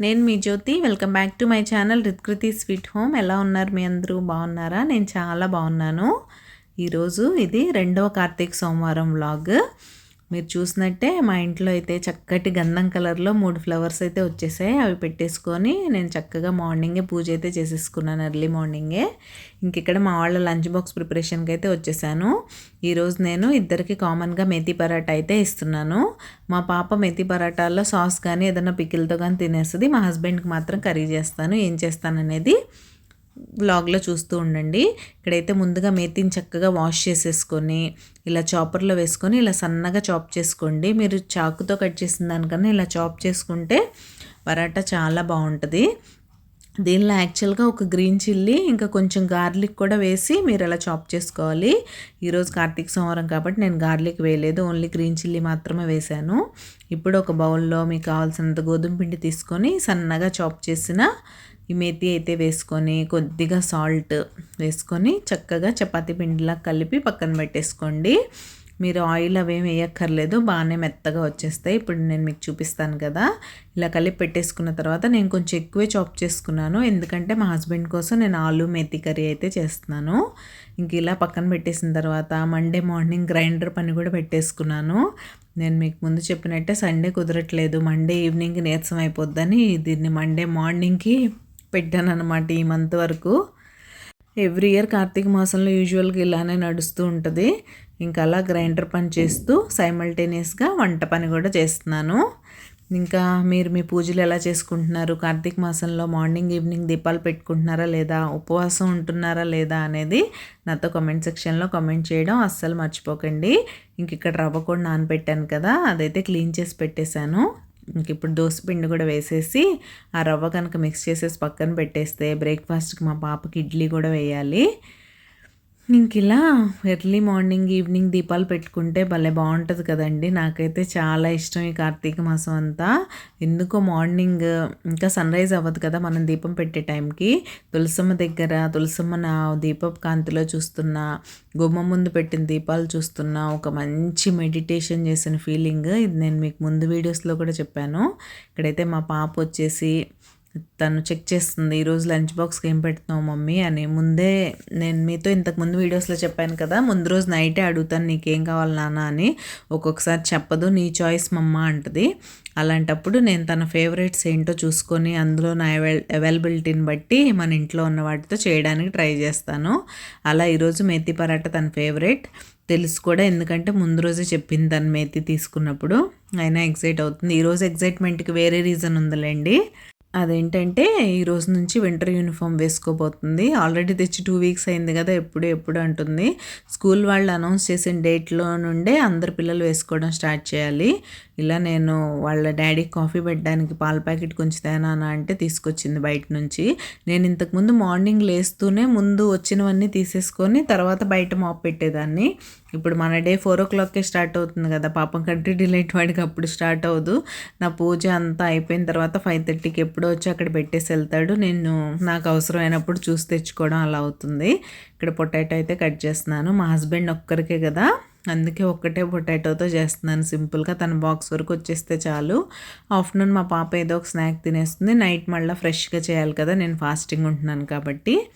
నేను మీ Jyothi. Welcome back to my channel Rithkruthi sweet home. ఎలా ఉన్నారు మీ అందరూ? బాగున్నారా? నేను చాలా బాగున్నాను. ఈరోజు ఇది రెండవ కార్తీక సోమవారం వ్లాగ్. మీరు చూసినట్టే మా ఇంట్లో అయితే చక్కటి గంధం కలర్లో మూడు ఫ్లవర్స్ అయితే వచ్చేసాయి. అవి పెట్టేసుకొని నేను చక్కగా మార్నింగే పూజ అయితే చేసేసుకున్నాను ఎర్లీ మార్నింగే. ఇంక ఇక్కడ మా వాళ్ళ లంచ్ బాక్స్ ప్రిపరేషన్కి అయితే వచ్చేసాను. ఈరోజు నేను ఇద్దరికి కామన్గా మెతి పరాటా అయితే ఇస్తున్నాను. మా పాప మెతి పరాటాల్లో సాస్ కానీ ఏదైనా పికిల్తో కానీ తినేస్తుంది. మా హస్బెండ్కి మాత్రం కర్రీ చేస్తాను. ఏం చేస్తాననేది బ్లాగ్లో చూస్తూ ఉండండి. ఇక్కడైతే ముందుగా మేతిని చక్కగా వాష్ చేసేసుకొని ఇలా చాపర్లో వేసుకొని ఇలా సన్నగా చాప్ చేసుకోండి. మీరు చాకుతో కట్ చేసిన దానికన్నా ఇలా చాప్ చేసుకుంటే పరాటా చాలా బాగుంటుంది. దీనిలో యాక్చువల్గా ఒక గ్రీన్ చిల్లీ ఇంకా కొంచెం గార్లిక్ కూడా వేసి మీరు అలా చాప్ చేసుకోవాలి. ఈరోజు కార్తీక సోమవారం కాబట్టి నేను గార్లిక్ వేయలేదు ఓన్లీ గ్రీన్ చిల్లీ మాత్రమే వేశాను. ఇప్పుడు ఒక బౌల్లో మీకు కావాల్సినంత గోధుమ పిండి తీసుకొని సన్నగా చాప్ చేసిన ఈ మేతి అయితే వేసుకొని కొద్దిగా సాల్ట్ వేసుకొని చక్కగా చపాతీ పిండిలా కలిపి పక్కన పెట్టేసుకోండి. మీరు ఆయిల్ అవేం వేయక్కర్లేదు బాగానే మెత్తగా వచ్చేస్తాయి. ఇప్పుడు నేను మీకు చూపిస్తాను కదా. ఇలా కలిపి పెట్టేసుకున్న తర్వాత నేను కొంచెం ఎక్కువే చాప్ చేసుకున్నాను. ఎందుకంటే మా హస్బెండ్ కోసం నేను ఆలు మేతి కర్రీ అయితే చేస్తున్నాను. ఇంక ఇలా పక్కన పెట్టేసిన తర్వాత మండే మార్నింగ్ గ్రైండర్ పని కూడా పెట్టేసుకున్నాను. నేను మీకు ముందు చెప్పినట్టే సండే కుదరట్లేదు. మండే ఈవినింగ్ నీరసం అయిపోద్దని దీన్ని మండే మార్నింగ్కి అనమాట ఈ మంత్ వరకు. ఎవ్రీ ఇయర్ కార్తీక మాసంలో యూజువల్గా ఇలానే నడుస్తూ ఉంటుంది. ఇంకా అలా గ్రైండర్ పని చేస్తూ సైమల్టేనియస్గా వంట పని కూడా చేస్తున్నాను. ఇంకా మీరు మీ పూజలు ఎలా చేసుకుంటున్నారు? కార్తీక మాసంలో మార్నింగ్ ఈవినింగ్ దీపాలు పెట్టుకుంటున్నారా లేదా? ఉపవాసం ఉంటున్నారా లేదా అనేది నాతో కమెంట్ సెక్షన్లో కమెంట్ చేయడం అస్సలు మర్చిపోకండి. ఇంక ఇక్కడ రవ్వ కూడా నానబెట్టాను కదా అదైతే క్లీన్ చేసి పెట్టేశాను. ఇంక ఇప్పుడు దోశ పిండి కూడా వేసేసి ఆ రవ్వ కనుక మిక్స్ చేసేసి పక్కన పెట్టేస్తే బ్రేక్ఫాస్ట్కి మా పాపకి ఇడ్లీ కూడా వేయాలి. ఇంక ఇలా ఎర్లీ మార్నింగ్ ఈవినింగ్ దీపాలు పెట్టుకుంటే భలే బాగుంటుంది కదండి. నాకైతే చాలా ఇష్టం ఈ కార్తీక మాసం అంతా. ఎందుకో మార్నింగ్ ఇంకా సన్ రైజ్ అవ్వదు కదా మనం దీపం పెట్టే టైంకి. తులసమ్మ దగ్గర తులసమ్మ నా దీపపు కాంతిలో చూస్తున్నా గుమ్మ ముందు పెట్టిన దీపాలు చూస్తున్నా ఒక మంచి మెడిటేషన్ చేసిన ఫీలింగ్ ఇది నేను మీకు ముందు వీడియోస్లో కూడా చెప్పాను. ఇక్కడైతే మా పాప వచ్చేసి తను చెక్ చేస్తుంది ఈరోజు లంచ్ బాక్స్కి ఏం పెడుతున్నావు మమ్మీ అని. ముందే నేను మీతో ఇంతకుముందు వీడియోస్లో చెప్పాను కదా ముందు రోజు నైటే అడుగుతాను నీకేం కావాలి నాన్న అని. ఒక్కొక్కసారి చెప్పదు నీ చాయిస్ మమ్మ అంటది. అలాంటప్పుడు నేను తన ఫేవరెట్స్ ఏంటో చూసుకొని అందులో నా అవైల్ అవైలబిలిటీని బట్టి మన ఇంట్లో ఉన్న వాటితో చేయడానికి ట్రై చేస్తాను. అలా ఈరోజు మేతి పరాట తన ఫేవరెట్. తెలుసు కూడా ఎందుకంటే ముందు రోజే చెప్పింది తను మేతి తీసుకున్నప్పుడు. అయినా ఎగ్జైట్ అవుతుంది. ఈరోజు ఎగ్జైట్మెంట్కి వేరే రీజన్ ఉందిలేండి. అదేంటంటే ఈ రోజు నుంచి వింటర్ యూనిఫామ్ వేసుకోబోతుంది. ఆల్రెడీ తెచ్చి టూ వీక్స్ అయింది కదా ఎప్పుడు ఎప్పుడు అంటుంది. స్కూల్ వాళ్ళు అనౌన్స్ చేసిన డేట్లో నుండే అందరు పిల్లలు వేసుకోవడం స్టార్ట్ చేయాలి. ఇలా నేను వాళ్ళ డాడీకి కాఫీ పెట్టడానికి పాల ప్యాకెట్ కొంచెం తేనా అంటే తీసుకొచ్చింది బయట నుంచి. నేను ఇంతకుముందు మార్నింగ్ లేస్తూనే ముందు వచ్చినవన్నీ తీసేసుకొని తర్వాత బయట మాప్ పెట్టేదాన్ని. ఇప్పుడు మన డే ఫోర్ ఓ క్లాక్కే స్టార్ట్ అవుతుంది కదా పాపం కంట్రీ డిలైట్ వాడికి అప్పుడు స్టార్ట్ అవ్వదు. నా పూజ అంతా అయిపోయిన తర్వాత ఫైవ్ థర్టీకి ఎప్పుడు వచ్చి అక్కడ పెట్టేసి వెళ్తాడు. నేను నాకు అవసరమైనప్పుడు చూసి తెచ్చుకోవడం అలా అవుతుంది. ఇక్కడ పొటాటో అయితే కట్ చేస్తున్నాను. మా హస్బెండ్ ఒక్కరికే కదా. అందుకే ఒక్కటే పొటాటోతో చేస్తున్నాను సింపుల్గా. తన బాక్స్ వరకు వచ్చేస్తే చాలు. ఆఫ్టర్నూన్ మా పాప ఏదో ఒక స్నాక్ తినేస్తుంది. నైట్ మళ్ళీ ఫ్రెష్గా చేయాలి కదా. నేను ఫాస్టింగ్ ఉంటున్నాను కాబట్టి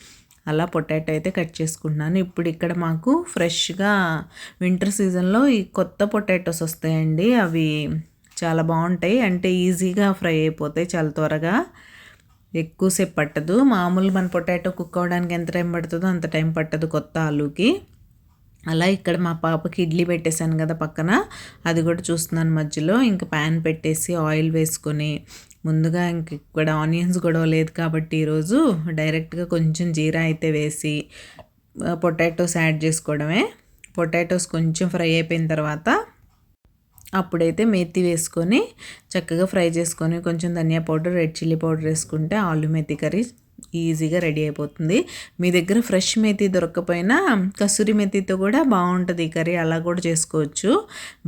అలా పొటాటో అయితే కట్ చేసుకుంటున్నాను. ఇప్పుడు ఇక్కడ మాకు ఫ్రెష్గా వింటర్ సీజన్లో ఈ కొత్త పొటాటోస్ వస్తాయండి. అవి చాలా బాగుంటాయి. అంటే ఈజీగా ఫ్రై అయిపోతాయి చాలా త్వరగా. ఎక్కువసేపు పట్టదు. మామూలు మన పొటాటో కుక్ అవ్వడానికి ఎంత టైం పడుతుందో అంత టైం పట్టదు కొత్త ఆలూకి. అలా ఇక్కడ మా పాపకి ఇడ్లీ పెట్టేశాను కదా పక్కన. అది కూడా చూస్తున్నాను మధ్యలో. ఇంకా ప్యాన్ పెట్టేసి ఆయిల్ వేసుకొని ముందుగా ఇంక ఇక్కడ ఆనియన్స్ కూడా లేదు కాబట్టి ఈరోజు డైరెక్ట్గా కొంచెం జీరా అయితే వేసి పొటాటోస్ యాడ్ చేసుకోవడమే. పొటాటోస్ కొంచెం ఫ్రై అయిపోయిన తర్వాత అప్పుడైతే మెత్తి వేసుకొని చక్కగా ఫ్రై చేసుకొని కొంచెం ధనియా పౌడర్ రెడ్ చిల్లీ పౌడర్ వేసుకుంటే ఆలు మెత్తి కర్రీ ఈజీగా రెడీ అయిపోతుంది. మీ దగ్గర ఫ్రెష్ మెతి దొరకకపోయినా కసూరి మెతితో కూడా బాగుంటుంది ఈ కర్రీ అలా కూడా చేసుకోవచ్చు.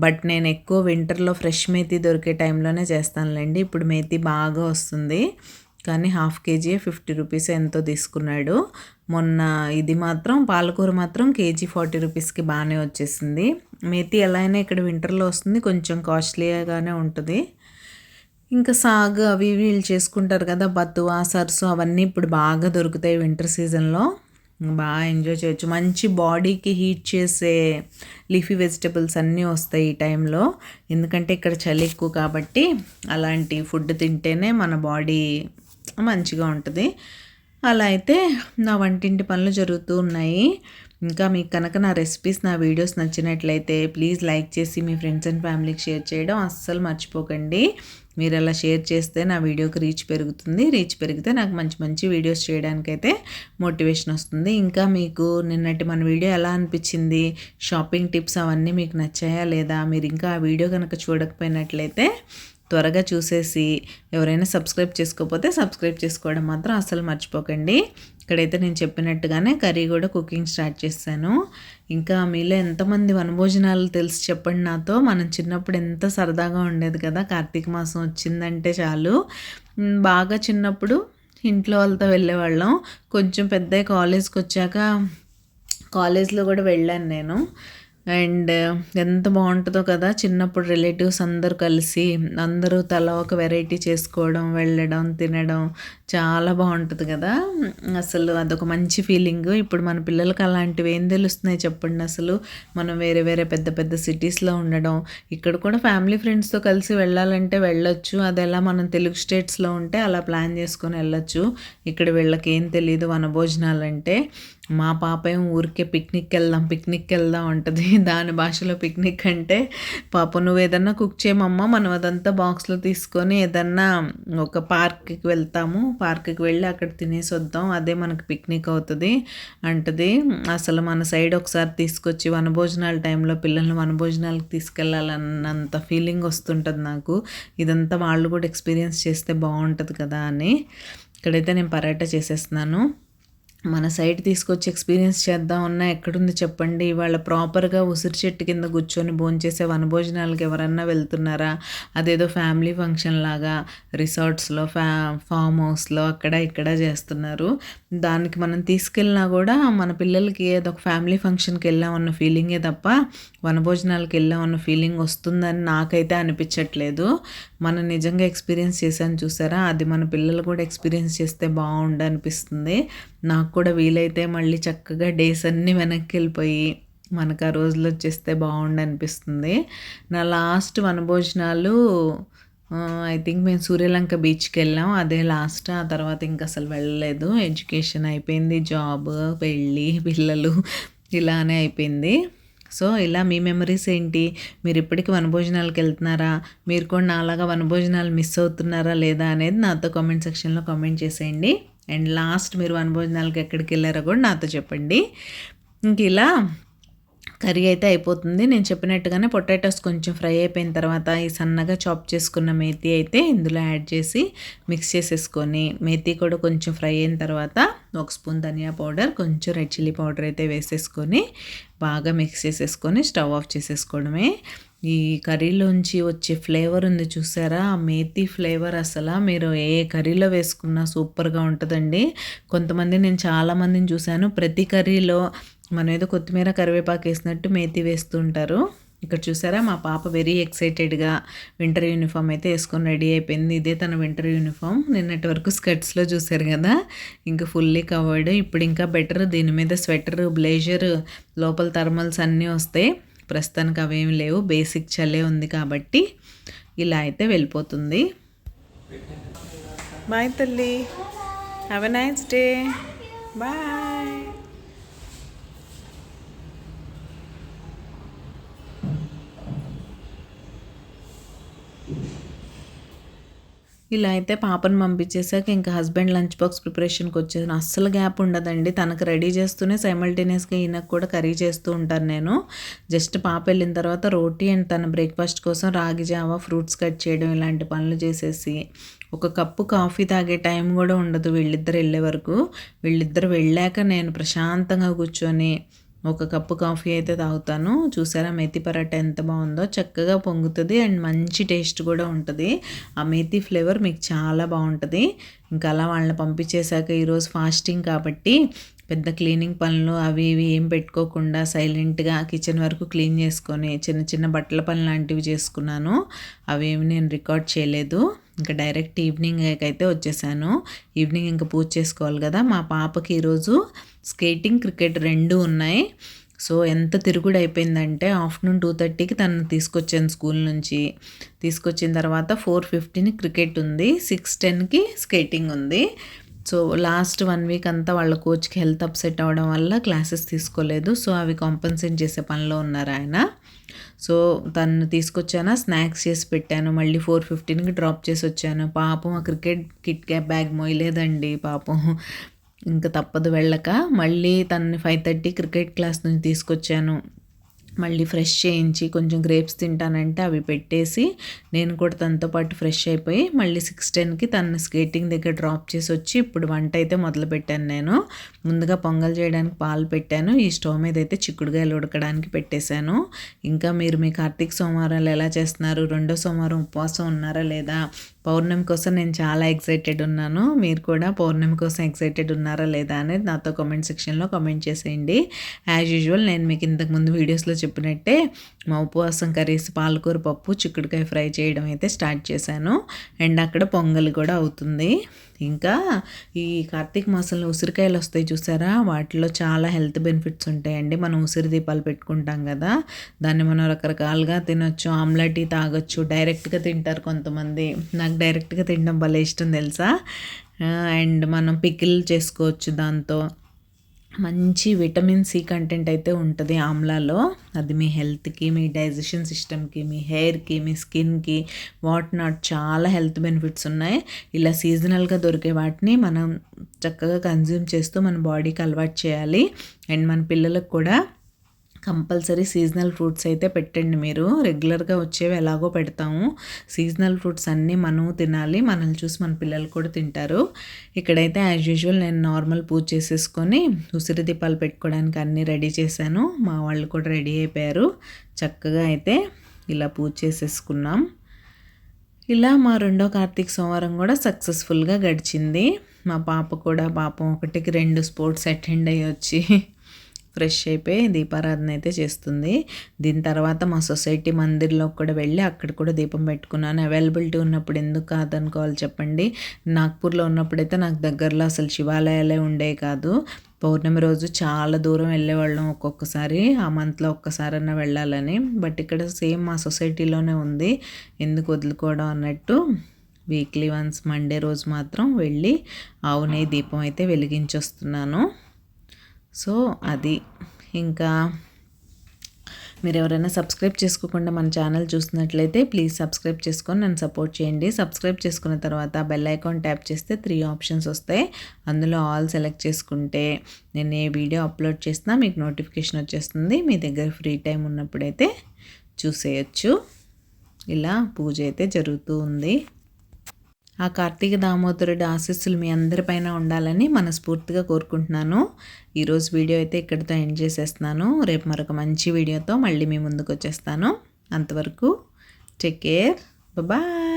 బట్ నేను ఎక్కువ వింటర్లో ఫ్రెష్ మెతి దొరికే టైంలోనే చేస్తానులేండి. ఇప్పుడు మెతి బాగా వస్తుంది. కానీ హాఫ్ కేజీ ఫిఫ్టీ రూపీస్ ఎంతో తీసుకున్నాడు. మొన్న ఇది మాత్రం పాలకూర మాత్రం కేజీ ఫార్టీ రూపీస్కి బాగానే వచ్చేసింది. మేతి ఎలా అయినా ఇక్కడ వింటర్లో వస్తుంది కొంచెం కాస్ట్లీగానే ఉంటుంది. ఇంకా సాగు అవి వీళ్ళు చేసుకుంటారు కదా బతువా సర్సు అవన్నీ ఇప్పుడు బాగా దొరుకుతాయి వింటర్ సీజన్లో. బాగా ఎంజాయ్ చేయొచ్చు. మంచి బాడీకి హీట్ చేసే లీఫీ వెజిటబుల్స్ అన్నీ వస్తాయి ఈ టైంలో. ఎందుకంటే ఇక్కడ చలి ఎక్కువ కాబట్టి అలాంటి ఫుడ్ తింటేనే మన బాడీ మంచిగా ఉంటుంది. అలా అయితే నా వంటింటి పనులు జరుగుతూ ఉన్నాయి. ఇంకా మీకు కనుక నా రెసిపీస్ నా వీడియోస్ నచ్చినట్లయితే ప్లీజ్ లైక్ చేసి మీ ఫ్రెండ్స్ అండ్ ఫ్యామిలీకి షేర్ చేయడం అస్సలు మర్చిపోకండి. మీరు అలా షేర్ చేస్తే నా వీడియోకి రీచ్ పెరుగుతుంది. రీచ్ పెరిగితే నాకు మంచి మంచి వీడియోస్ చేయడానికైతే మోటివేషన్ వస్తుంది. ఇంకా మీకు నిన్నటి మన వీడియో ఎలా అనిపించింది? షాపింగ్ టిప్స్ అవన్నీ మీకు నచ్చాయా లేదా? మీరు ఇంకా ఆ వీడియో కనుక చూడకపోయినట్లయితే త్వరగా చూసేసి ఎవరైనా సబ్స్క్రైబ్ చేసుకోకపోతే సబ్స్క్రైబ్ చేసుకోవడం మాత్రం అసలు మర్చిపోకండి. ఇక్కడైతే నేను చెప్పినట్టుగానే కర్రీ కూడా కుకింగ్ స్టార్ట్ చేశాను. ఇంకా మీలో ఎంతమంది వనభోజనాలు తెలిసి చెప్పండి నాతో. మనం చిన్నప్పుడు ఎంత సరదాగా ఉండేది కదా కార్తీక మాసం వచ్చిందంటే చాలు. బాగా చిన్నప్పుడు ఇంట్లో వాళ్ళతో వెళ్ళేవాళ్ళం. కొంచెం పెద్ద కాలేజ్కి వచ్చాక కాలేజ్లో కూడా వెళ్ళాను నేను. అండ్ ఎంత బాగుంటుందో కదా చిన్నప్పుడు రిలేటివ్స్ అందరూ కలిసి అందరూ తల ఒక వెరైటీ చేసుకోవడం వెళ్ళడం తినడం చాలా బాగుంటుంది కదా. అసలు అదొక మంచి ఫీలింగ్. ఇప్పుడు మన పిల్లలకి అలాంటివి ఏం తెలుస్తున్నాయి చెప్పండి అసలు? మనం వేరే వేరే పెద్ద పెద్ద సిటీస్లో ఉండడం ఇక్కడ కూడా ఫ్యామిలీ ఫ్రెండ్స్తో కలిసి వెళ్ళాలంటే వెళ్ళొచ్చు. అది ఎలా మనం తెలుగు స్టేట్స్లో ఉంటే అలా ప్లాన్ చేసుకొని వెళ్ళొచ్చు. ఇక్కడ వీళ్ళకి ఏం తెలియదు వనభోజనాలు అంటే మా పాప ఏం ఊరికే పిక్నిక్ వెళ్దాం పిక్నిక్ వెళ్దాం ఉంటుంది దాని భాషలో పిక్నిక్ అంటే పాప నువ్వు ఏదన్నా కుక్ చేయమమ్మా మనం అదంతా బాక్స్లో తీసుకొని ఏదన్నా ఒక పార్క్కి వెళ్తాము. పార్క్కి వెళ్ళి అక్కడ తినేసి వద్దాం. అదే మనకు పిక్నిక్ అవుతుంది అంటది. అసలు మన సైడ్ ఒకసారి తీసుకొచ్చి వనభోజనాల టైంలో పిల్లల్ని వనభోజనాలకు తీసుకెళ్ళాలన్నంత ఫీలింగ్ వస్తుంటుంది నాకు. ఇదంతా వాళ్ళు కూడా ఎక్స్పీరియన్స్ చేస్తే బాగుంటుంది కదా అని. ఇక్కడైతే నేను పరాటా చేసేస్తున్నాను. మన సైడ్ తీసుకొచ్చి ఎక్స్పీరియన్స్ చేద్దాం ఉన్నా ఎక్కడుంది చెప్పండి. వాళ్ళ ప్రాపర్గా ఉసిరి చెట్టు కింద కూర్చొని భోంచేసే వనభోజనాలకు ఎవరన్నా వెళ్తున్నారా? అదేదో ఫ్యామిలీ ఫంక్షన్ లాగా రిసార్ట్స్లో ఫ్యా ఫామ్ హౌస్లో అక్కడ ఇక్కడ చేస్తున్నారు. దానికి మనం తీసుకెళ్ళినా కూడా మన పిల్లలకి ఏదో ఒక ఫ్యామిలీ ఫంక్షన్కి వెళ్ళామన్న ఫీలింగే తప్ప వనభోజనాలకు వెళ్ళామన్న ఫీలింగ్ వస్తుందని నాకైతే అనిపించట్లేదు. మనం నిజంగా ఎక్స్పీరియన్స్ చేశాను చూసారా? అది మన పిల్లలు కూడా ఎక్స్పీరియన్స్ చేస్తే బాగుండు అనిపిస్తుంది. నాకు కూడా వీలైతే మళ్ళీ చక్కగా డేస్ అన్నీ వెనక్కి వెళ్ళిపోయి మనకు ఆ రోజులు వచ్చేస్తే బాగుండు అనిపిస్తుంది. నా లాస్ట్ వనభోజనాలు ఐ థింక్ మేము సూర్యలంక బీచ్కి వెళ్ళాం. అదే లాస్ట్ ఆ తర్వాత ఇంకా అసలు వెళ్ళలేదు. ఎడ్యుకేషన్ అయిపోయింది జాబ్ పెళ్ళి పిల్లలు ఇలానే అయిపోయింది. సో ఇలా మీ మెమరీస్ ఏంటి? మీరు ఇప్పటికీ వనభోజనాలకు వెళ్తున్నారా? మీరు కూడా నాలాగా వనభోజనాలు మిస్ అవుతున్నారా లేదా అనేది నాతో కామెంట్ సెక్షన్లో కామెంట్ చేసేయండి. అండ్ లాస్ట్ మీరు వనభోజనాలకు ఎక్కడికి వెళ్ళారో కూడా నాతో చెప్పండి. ఇంక ఇలా కర్రీ అయితే అయిపోతుంది. నేను చెప్పినట్టుగానే పొటాటోస్ కొంచెం ఫ్రై అయిపోయిన తర్వాత ఈ సన్నగా చాప్ చేసుకున్న మేతి అయితే ఇందులో యాడ్ చేసి మిక్స్ చేసేసుకొని మేతి కూడా కొంచెం ఫ్రై అయిన తర్వాత ఒక స్పూన్ ధనియా పౌడర్ కొంచెం రెడ్ చిల్లీ పౌడర్ అయితే వేసేసుకొని బాగా మిక్స్ చేసేసుకొని స్టవ్ ఆఫ్ చేసేసుకోవడమే. ఈ కర్రీలోంచి వచ్చే ఫ్లేవర్ ఉంది చూసారా? ఆ మేతి ఫ్లేవర్ అసలు మీరు ఏ కర్రీలో వేసుకున్నా సూపర్గా ఉంటుందండి. కొంతమంది నేను చాలామందిని చూశాను. ప్రతి కర్రీలో మనం ఏదో కొత్తిమీర కరివేపాకు వేసినట్టు మేతి వేస్తూ ఉంటారు. ఇక్కడ చూసారా? మా పాప వెరీ ఎక్సైటెడ్గా వింటర్ యూనిఫామ్ అయితే వేసుకొని రెడీ అయిపోయింది. ఇదే తన వింటర్ యూనిఫామ్. నిన్నటి వరకు స్కర్ట్స్లో చూసారు కదా? ఇంకా ఫుల్లీ కవర్డ్. ఇప్పుడు ఇంకా బెటర్ దీని మీద స్వెటర్ బ్లేజర్ లోపల థర్మల్స్ అన్నీ వస్తాయి. ప్రస్తుతానికి అవేమి లేవు. బేసిక్ చలే ఉంది కాబట్టి ఇలా అయితే వెళ్ళిపోతుంది. బాయ్ తల్లి. Have a nice day bye ఇలా అయితే పాపను పంపించేసాక ఇంకా హస్బెండ్ లంచ్ బాక్స్ ప్రిపరేషన్కి వచ్చేసాను. అస్సలు గ్యాప్ ఉండదండి. తనకు రెడీ చేస్తూనే సైమల్టేనియస్గా ఈయనకు కూడా కర్రీ చేస్తూ ఉంటాను నేను. జస్ట్ పాప వెళ్ళిన తర్వాత రోటీ అండ్ తన బ్రేక్ఫాస్ట్ కోసం రాగి జావా ఫ్రూట్స్ కట్ చేయడం ఇలాంటి పనులు చేసేసి ఒక కప్పు కాఫీ తాగే టైం కూడా ఉండదు. వీళ్ళిద్దరు వెళ్ళే వరకు. వీళ్ళిద్దరు వెళ్ళాక నేను ప్రశాంతంగా కూర్చొని ఒక కప్పు కాఫీ అయితే తాగుతాను. చూసారా మేతి పరాటా ఎంత బాగుందో? చక్కగా పొంగుతుంది అండ్ మంచి టేస్ట్ కూడా ఉంటుంది. ఆ మేతి ఫ్లేవర్ మీకు చాలా బాగుంటుంది. ఇంకా అలా వాళ్ళని పంపించేశాక ఈరోజు ఫాస్టింగ్ కాబట్టి పెద్ద క్లీనింగ్ పనులు అవి ఇవి ఏం పెట్టుకోకుండా సైలెంట్గా కిచెన్ వరకు క్లీన్ చేసుకొని చిన్న చిన్న బట్టల పని లాంటివి చేసుకున్నాను. అవేమి నేను రికార్డ్ చేయలేదు. ఇంకా డైరెక్ట్ ఈవినింగ్ అయితే వచ్చేసాను. ఈవినింగ్ ఇంకా పూజ చేసుకోవాలి కదా. మా పాపకి ఈరోజు స్కేటింగ్ క్రికెట్ రెండు ఉన్నాయి. సో ఎంత తిరుగుడు అయిపోయిందంటే ఆఫ్టర్నూన్ టూ థర్టీకి తను తీసుకొచ్చాను స్కూల్ నుంచి. తీసుకొచ్చిన తర్వాత ఫోర్ ఫిఫ్టీని క్రికెట్ ఉంది సిక్స్ టెన్కి స్కేటింగ్ ఉంది. సో లాస్ట్ వన్ వీక్ అంతా వాళ్ళ కోచ్కి హెల్త్ అప్సెట్ అవ్వడం వల్ల క్లాసెస్ తీసుకోలేదు. సో అవి కాంపన్సేట్ చేసే పనిలో ఉన్నారు ఆయన. సో తను తీసుకొచ్చాను స్నాక్స్ చేసి పెట్టాను. మళ్ళీ ఫోర్ ఫిఫ్టీన్కి డ్రాప్ చేసి వచ్చాను. పాపం ఆ క్రికెట్ కిట్ క్యాప్ బ్యాగ్ మోయలేదండి పాపం. ఇంకా తప్పదు వెళ్ళక. మళ్ళీ తనని ఫైవ్ థర్టీ క్రికెట్ క్లాస్ నుంచి తీసుకొచ్చాను. మళ్ళీ ఫ్రెష్ చేయించి కొంచెం గ్రేప్స్ తింటానంటే అవి పెట్టేసి నేను కూడా తనతో పాటు ఫ్రెష్ అయిపోయి మళ్ళీ సిక్స్ టెన్కి తన స్కేటింగ్ దగ్గర డ్రాప్ చేసి వచ్చి ఇప్పుడు వంట అయితే మొదలు పెట్టాను నేను. ముందుగా పొంగల్ చేయడానికి పాలు పెట్టాను. ఈ స్టవ్ మీద అయితే చిక్కుడుగాయలు ఉడకడానికి పెట్టేశాను. ఇంకా మీరు మీ కార్తీక సోమవారాలు ఎలా చేస్తున్నారు? రెండో సోమవారం ఉపవాసం ఉన్నారా లేదా? పౌర్ణమి కోసం నేను చాలా ఎక్సైటెడ్ ఉన్నాను. మీరు కూడా పౌర్ణమి కోసం ఎక్సైటెడ్ ఉన్నారా లేదా అనేది నాతో కామెంట్ సెక్షన్లో కామెంట్ చేసేయండి. యాజ్ యూజువల్ నేను మీకు ఇంతకుముందు వీడియోస్లో చెప్పినట్టే మా ఉపవాసం కర్రీస్ పాలకూర పప్పు చిక్కుడుకాయ ఫ్రై చేయడం అయితే స్టార్ట్ చేశాను. అండ్ అక్కడ పొంగల్ కూడా అవుతుంది. ఇంకా ఈ కార్తీక మాసంలో ఉసిరికాయలు వస్తాయి చూసారా? వాటిలో చాలా హెల్త్ బెనిఫిట్స్ ఉంటాయండి. మనం ఉసిరి దీపాలు పెట్టుకుంటాం కదా. దాన్ని మనం రకరకాలుగా తినొచ్చు. ఆమ్లెట్ తాగొచ్చు. డైరెక్ట్గా తింటారు కొంతమంది. నాకు డైరెక్ట్గా తినడం భలే ఇష్టం తెలుసా? అండ్ మనం పికిల్ చేసుకోవచ్చు దాంతో. మంచి విటమిన్ సి కంటెంట్ అయితే ఉంటుంది ఆమ్లాలో. అది మీ హెల్త్కి మీ డైజెషన్ సిస్టమ్కి మీ హెయిర్కి మీ స్కిన్కి వాట్ నాట్ చాలా హెల్త్ బెనిఫిట్స్ ఉన్నాయి. ఇలా సీజనల్గా దొరికే వాటిని మనం చక్కగా కన్జ్యూమ్ చేస్తూ మన బాడీకి అలవాటు చేయాలి. అండ్ మన పిల్లలకు కూడా కంపల్సరీ సీజనల్ ఫ్రూట్స్ అయితే పెట్టండి మీరు. రెగ్యులర్గా వచ్చేవి ఎలాగో పెడతాము. సీజనల్ ఫ్రూట్స్ అన్నీ మనం తినాలి. మనల్ని చూసి మన పిల్లలు కూడా తింటారు. ఇక్కడైతే యాజ్ యూజువల్ నేను నార్మల్ పూజ చేసేసుకొని ఉసిరి దీపాలు పెట్టుకోవడానికి అన్నీ రెడీ చేశాను. మా వాళ్ళు కూడా రెడీ అయిపోయారు. చక్కగా అయితే ఇలా పూజ చేసేసుకున్నాం. ఇలా మా రెండో కార్తీక సోమవారం కూడా సక్సెస్ఫుల్గా గడిచింది. మా పాప కూడా పాపం ఒకటికి రెండు స్పోర్ట్స్ అటెండ్ అయ్యి వచ్చి ఫ్రెష్ అయిపోయి దీపారాధన అయితే చేస్తుంది. దీని తర్వాత మా సొసైటీ మందిర్లో కూడా వెళ్ళి అక్కడ కూడా దీపం పెట్టుకున్నాను. అవైలబిలిటీ ఉన్నప్పుడు ఎందుకు కాదనుకోవాలి చెప్పండి. నాగ్పూర్లో ఉన్నప్పుడైతే నాకు దగ్గరలో అసలు శివాలయాలే ఉండే కాదు. పౌర్ణమి రోజు చాలా దూరం వెళ్ళేవాళ్ళం ఒక్కొక్కసారి ఆ మంత్లో ఒక్కసారన్నా వెళ్ళాలని. బట్ ఇక్కడ సేమ్ మా సొసైటీలోనే ఉంది. ఎందుకు వదులుకోవడం అన్నట్టు వీక్లీ వన్స్ మండే రోజు మాత్రం వెళ్ళి ఆవు నెయ్యి దీపం అయితే వెలిగించొస్తున్నాను. సో అది. ఇంకా మీరు ఎవరైనా సబ్స్క్రైబ్ చేసుకోకుండా మన ఛానల్ చూస్తున్నట్లయితే ప్లీజ్ సబ్స్క్రైబ్ చేసుకొని నన్ను సపోర్ట్ చేయండి. సబ్స్క్రైబ్ చేసుకున్న తర్వాత బెల్ ఐకాన్ ట్యాప్ చేస్తే త్రీ ఆప్షన్స్ వస్తాయి. అందులో ఆల్ సెలెక్ట్ చేసుకుంటే నేను ఏ వీడియో అప్లోడ్ చేసినా మీకు నోటిఫికేషన్ వచ్చేస్తుంది. మీ దగ్గర ఫ్రీ టైం ఉన్నప్పుడైతే చూసేయచ్చు. ఇలా పూజ అయితే జరుగుతూ ఉంది. ఆ కార్తీక దామోదరుడి ఆశీస్సులు మీ అందరిపైన ఉండాలని మనస్ఫూర్తిగా కోరుకుంటున్నాను. ఈరోజు వీడియో అయితే ఇక్కడితో ఎండ్ చేసేస్తున్నాను. రేపు మరొక మంచి వీడియోతో మళ్ళీ మీ ముందుకు వచ్చేస్తాను. అంతవరకు టేక్ కేర్. బాయ్